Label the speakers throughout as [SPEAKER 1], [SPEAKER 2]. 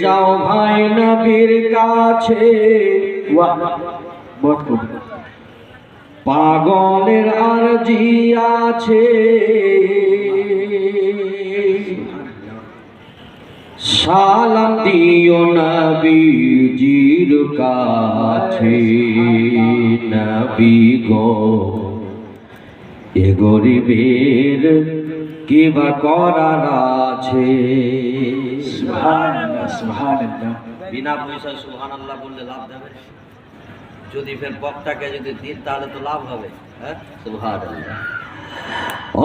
[SPEAKER 1] যাও ভাই নবীর কাছে। পাগলের আর জি আছে। সালাম দিও নবীজির কাছে। নবী গো, এ গরিবের কি বা করার আছে?
[SPEAKER 2] বিনা পয়সা সুহান আল্লাহ বললে লাভ দেবে? যদি ফের বক্তাকে যদি দিন তাহলে তো লাভ হবে হ্যাঁ? সুহান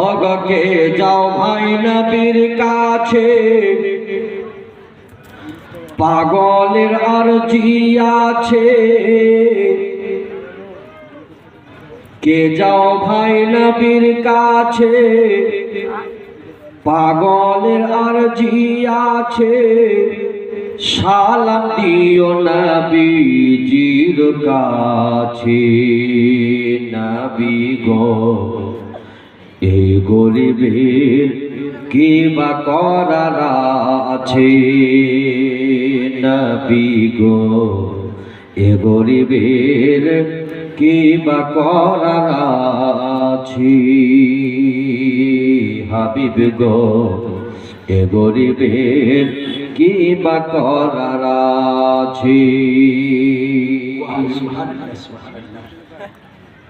[SPEAKER 1] অগকে যাও ভাই নবীর কাছে পাগলের আরজি আছে। কে যাও ভাই নবীর কাছে পাগলের আরজি আছে। সালাম দিও নবীজির কাছে। নবী গো এই গরিবের কি বা করার আছে? নবী গো, এ গরিবের কি বা করার আছে? হাবিব গো, এ গরিবের কি বা করার আছে?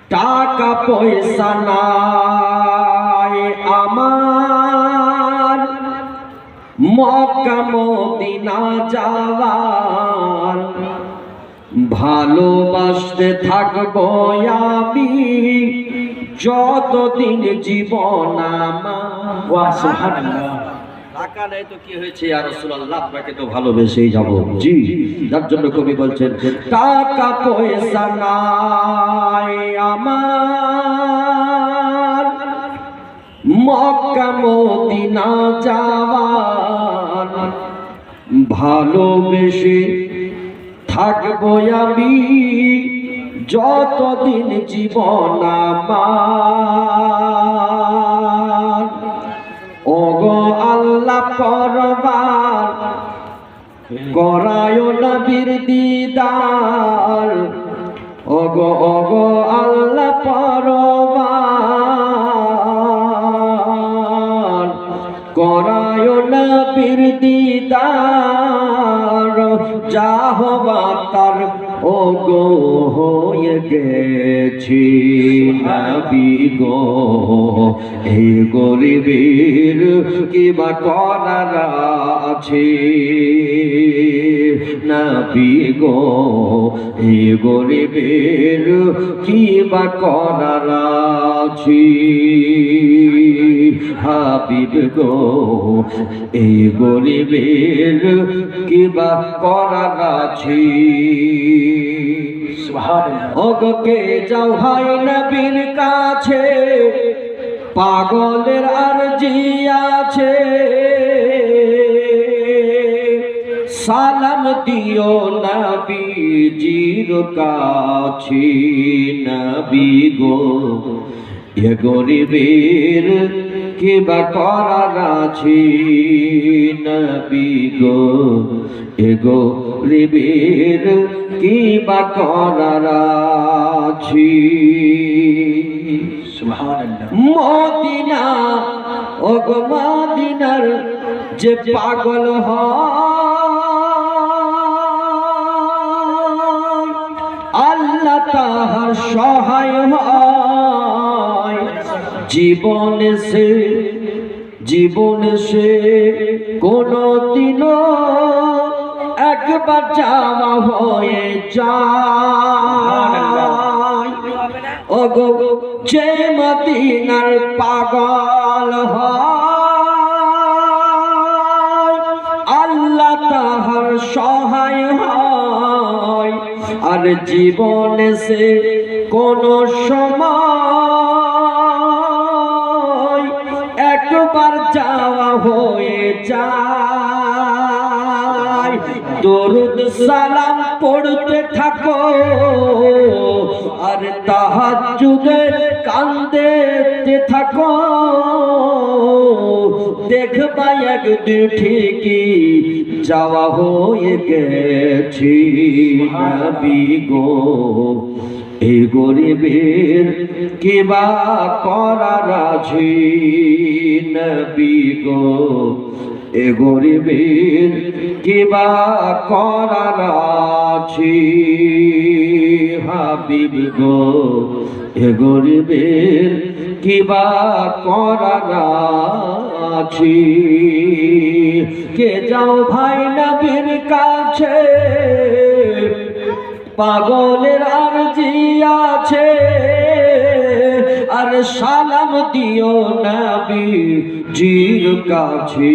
[SPEAKER 1] টাকা পয়সা নাই আমার, মক্কা মদিনা যাওয়ার ভালোবাসতে থাকব আমি। যতদিন জীবন
[SPEAKER 2] টাকা নেই তো হয়েছে?
[SPEAKER 1] আপনাকে তো ভালোবেসেই জি। জন্য কবি বলছেন টাকা পয়সা নাই আমার। মক্কা মদিনা যাওয়ার ভালোবেসে থাকব আমি। যতদিন জীবন আমার, ওগো আল্লাহ পরবার করায় নবীর দিদার, ওগো ওগো আল্লাহ পরবার করায় নবীর দিদার, যা হবার তার ওগো হয়ে গেছি নবী গো এই গরিবের কিবা করার আছে? নবী গো এই গরিবের কিবা করার আছে? হাবিব গো এই গরিবের কিবা
[SPEAKER 3] করা গাছি।
[SPEAKER 1] অগকে যাও হাই নবীর কাছে পাগলের আরজি আছে। সালাম দিও নবীজির কাছে নবী গো। এ গরিবের কে বা করার আছে নবী গো? এ গরিবের কি বা করার আছে? মদিনা ও গো মদিনার যে পাগল হয় আল্লাহ তাহার সহায় হয়। জীবনে সে জীবনে সে কোনো দিনও একবার যাওয়া হয়ে যায়। ও যে মদিনার পাগল হয়, আল্লাহ তাহার সহায় হয়। আর জীবনে সে কোন সময় একবার যাওয়া হয়ে যায়। দরুদ সালাম পড়তে থাকো আর তাহাজুদে কান্দতে থাকো। দেখবা একদিন ঠিকই যাওয়া হয়ে গেছি নবী গো। এই গরিবের কিবা করার আছে নবী গো, এ গরিবের কিবা করার আছে হাবিব গো, এ গরিবের কিবা করার আছে কে যাও ভাই নবীর কাছে, পাগলের আরজি আছে আর সালাম দিও নবী জির কাছে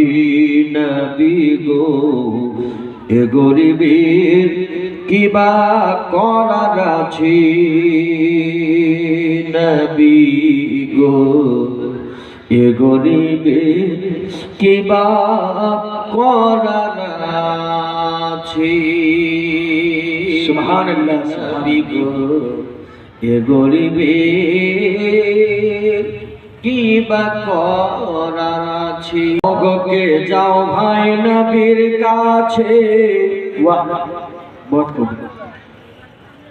[SPEAKER 1] নবী গো। এ গরিবের কিবা করার আছে নবী গো। এ গরিবের কিবা করার আছে।
[SPEAKER 3] সুবহানাল্লাহ,
[SPEAKER 1] নবী গো। এ গরিবের কি বা করার আছে? অগকে যাও ভাই নবীর কাছে।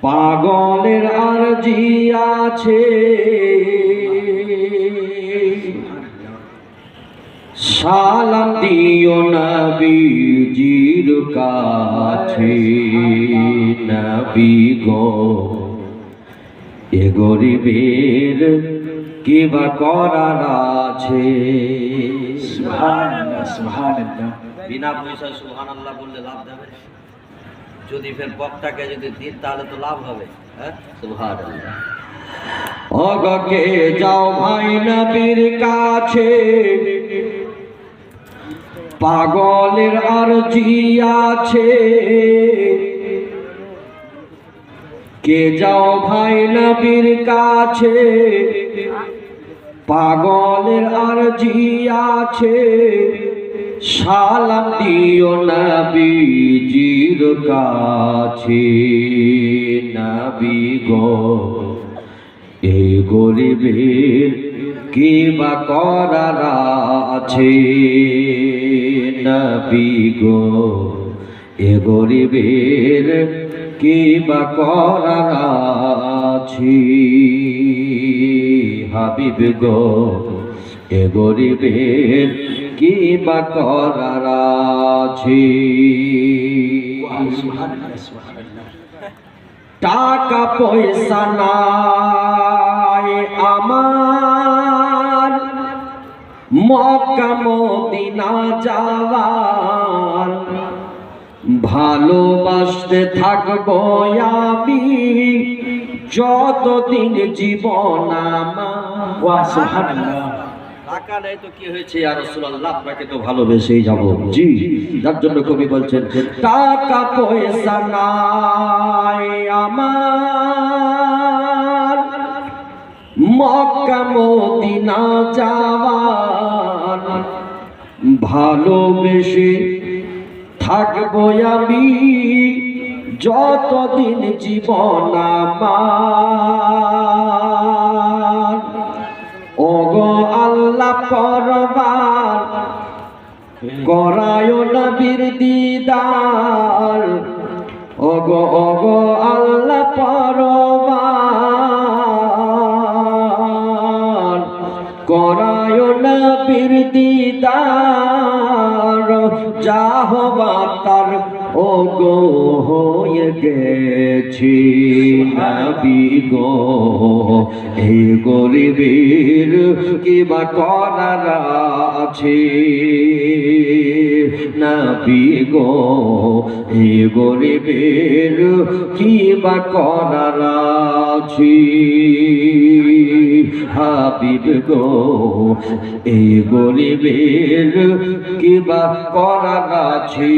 [SPEAKER 1] পাগলের আর জি আছে। সালাম দিও নবীজির কাছে। নবী গো। এ গরিবের কি বা করার আছে?
[SPEAKER 2] বিনা পয়সায় সুহান আল্লাহ বললে লাভ দেবে যদি ফের বক্তাকে যদি দিন তাহলে তো লাভ হবে হ্যাঁ? সুহান
[SPEAKER 1] অগকে যাও ভাই নবীর কাছে। পাগলের আরজি আছে। কে যাও ভাই নবীর কাছে? পাগলের আরজি আছে। সালাম দিও নবীজির কাছে। নবী গো, এই গরিবের কি বা করার আছে? নবী গো, এ গরিবের কি বা করার আছি? হাবিব গো, এ গরিবের কি বা করার আছি? টাকা পয়সা নাই আমার। মক্কা মদিনা যাওয়ার ভালোবাসতে থাকব আমি। যতদিন জীবন
[SPEAKER 2] টাকা নেই তো হয়েছে
[SPEAKER 1] আপনাকে তো ভালোবেসেই যাব। জি। জন্য কবি বলছেন টাকা পয়সা নাই আমার। মক্কা মদিনা যাওয়ার। ভালোবেসে থাকব আমি যতদিন জীবন আমার। ওগো আল্লাহ পরবার, করায় নবীর দিদার। ওগো ওগো আল্লাহ পরবার করায় নবীর দিদার যা হবার তার ওগো হয়ে গেছি নবী গো। এই গরিবের কিবা করার আছে? নবী গো এই গরিবের কিবা করার আছে? হাবিব গো এই গরিবের কিবা করার আছে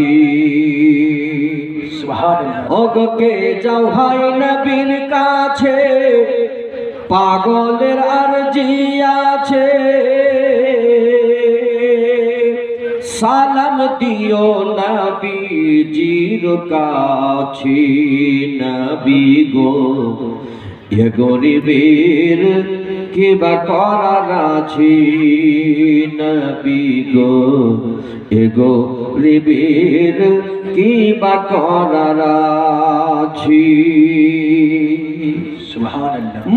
[SPEAKER 1] অগকে যাও হাই নবীর কাছে পাগলের আর আছে। সালাম দিও নবীজির কাছে নবী গো এ গরিবের কি বা করার আছে নবী গো। এগো রিবির কি বা করার আছে?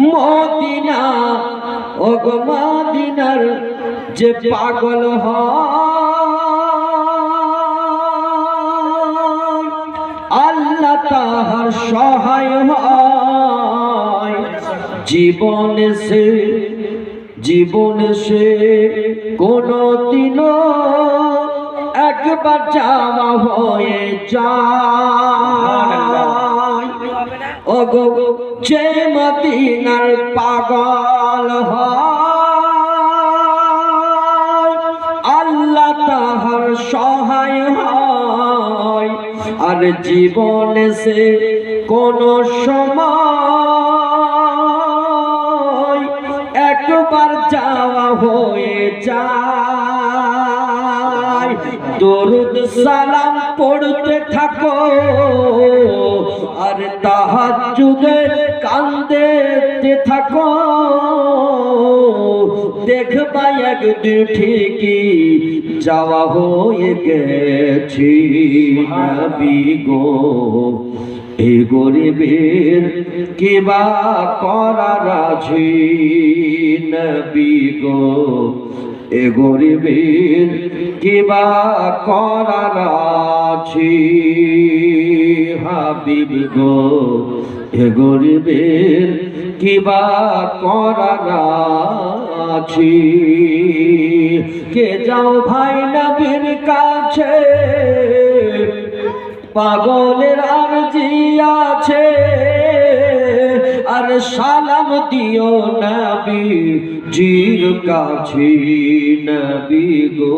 [SPEAKER 1] মদিনা ও গো মদিনার যে পাগল হয় আল্লাহ তাহার সহায় হয়। জীবনে সে, জীবন সে, কোনো দিনও একবার যাওয়া হয়ে যায়। ও যে মদিনার পাগল হয়, আল্লাহ তাহার সহায় হয়। আর জীবনে সে কোন সময় একবার যাওয়া হয়ে যায়। দরুদ সালাম পড়তে থাকো, আর তাহাজুদে কান্দতে থাকো। দেখবা একদিন ঠিকই যাওয়া হয়ে গেছি, নবী গো। এই গরিবের কিবা করার আছে নবী গো, এ গরিবের কিবা করার আছে হাবিব গো, এ গরিবের কিবা করার আছে কে যাও ভাই নবীর কাছে, পাগলের সালাম দিও নবী জির কাছে নবী গো।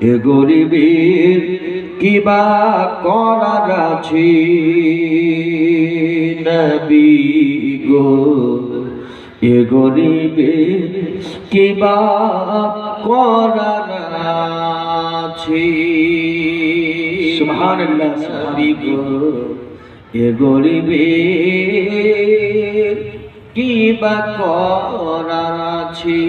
[SPEAKER 1] এ গরিবের কিবা করার আছে নবী গো। এ গরিবের কিবা করার আছে
[SPEAKER 3] সুবহানাল্লাহ,
[SPEAKER 1] নবী গো। এ গরিবের কি বা করার আছে?